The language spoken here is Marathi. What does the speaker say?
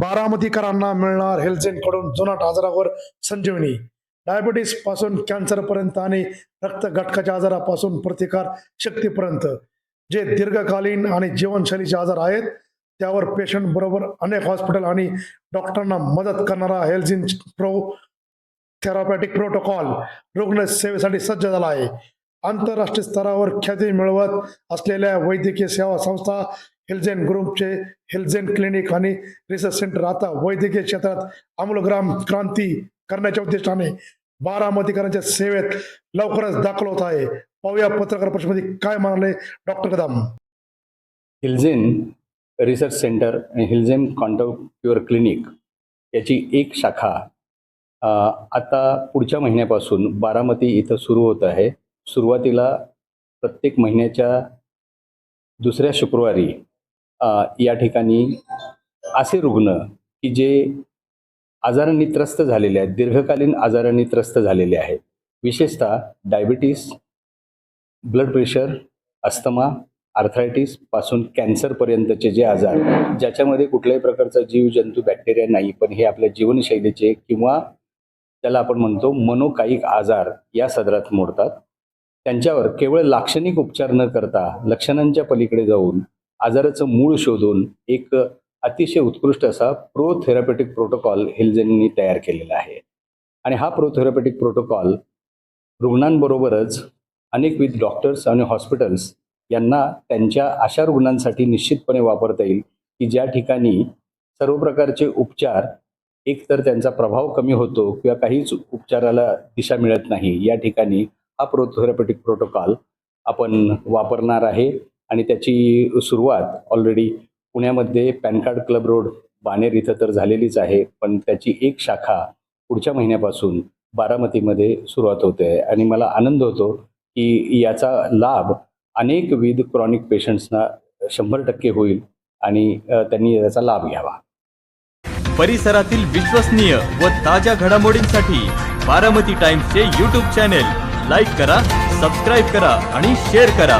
बारामतीकरांना मिळणार हेल्थेनकडून जुनाट आजारावर संजीवनी. डायबिटीसपासून कॅन्सर पर्यंत आणि रक्त घटकाच्या आजारापासून प्रतिकार शक्तीपर्यंत. जे दीर्घकालीन आणि जीवनशैलीचे आजार आहेत त्यावर पेशंट बरोबर अनेक हॉस्पिटल आणि डॉक्टरांना मदत करणारा हेल्थिन प्रो थेरापॅटिक प्रोटोकॉल रुग्ण सेवेसाठी सज्ज झाला आहे. आंतरराष्ट्रीय स्तरावर ख्याती मिळवत असलेल्या वैद्यकीय सेवा संस्था हेल्झेन ग्रुपचे हेल्झेन क्लिनिक आणि रिसर्च सेंटर आता वैद्यकीय क्षेत्रात आमूलग्राम क्रांती करण्याच्या उद्दिष्टाने बारामतीकरांच्या सेवेत लवकरच दाखल होत आहे. पाहूया पत्रकार परिषदेमध्ये काय म्हणाले डॉक्टर कदम. हिल्झेन रिसर्च सेंटर आणि हिल्झेन कॉन्टो प्युअर क्लिनिक याची एक शाखा आता पुढच्या महिन्यापासून बारामती इथं सुरू होत आहे. सुरुवातीला प्रत्येक महिन्याच्या दुसऱ्या शुक्रवारी या ठिकाणी असे रुग्ण की जे आजारांनी त्रस्त झालेले आहेत दीर्घकालीन आजारांनी त्रस्त झालेले आहेत. विशेषतः डायबिटीस ब्लड प्रेशर अस्थमा आर्थरायटिसपासून कॅन्सरपर्यंतचे जे आजार ज्याच्यामध्ये कुठल्याही प्रकारचा जीव जंतू बॅक्टेरिया नाही पण हे आपल्या जीवनशैलीचे किंवा त्याला आपण म्हणतो मनोकायिक आजार या सदरात मोडतात. त्यांच्यावर केवळ लाक्षणिक उपचार न करता लक्षणांच्या पलीकडे जाऊन आजाराचं मूळ शोधून एक अतिशय उत्कृष्ट असा प्रो थेरापेटिक प्रोटोकॉल हिल्झेननी तयार केलेला आहे. आणि हा प्रो थेरापेटिक प्रोटोकॉल रुग्णांबरोबरच अनेकविध डॉक्टर्स आणि हॉस्पिटल्स यांना त्यांच्या अशा रुग्णांसाठी निश्चितपणे वापरता येईल की ज्या ठिकाणी सर्व प्रकारचे उपचार एक तर त्यांचा प्रभाव कमी होतो किंवा काहीच उपचाराला दिशा मिळत नाही. या ठिकाणी हा प्रोथेरापेटिक प्रोटोकॉल आपण वापरणार आहे. आणि त्याची सुरुवात ऑलरेडी पुण्यामध्ये pan card club road Baner इथं तर झालेलीच आहे. पण त्याची एक शाखा पुढच्या महिन्यापासून बारामतीमध्ये सुरुवात होते. आहे आणि मला आनंद होतो की याचा लाभ अनेक विध क्रॉनिक पेशंट्सना शंभर टक्के होईल आणि त्यांनी याचा लाभ घ्यावा. परिसरातील विश्वसनीय व ताज्या घडामोडींसाठी बारामती टाइम्सचे यूट्यूब चॅनेल लाईक करा सबस्क्राईब करा आणि शेअर करा.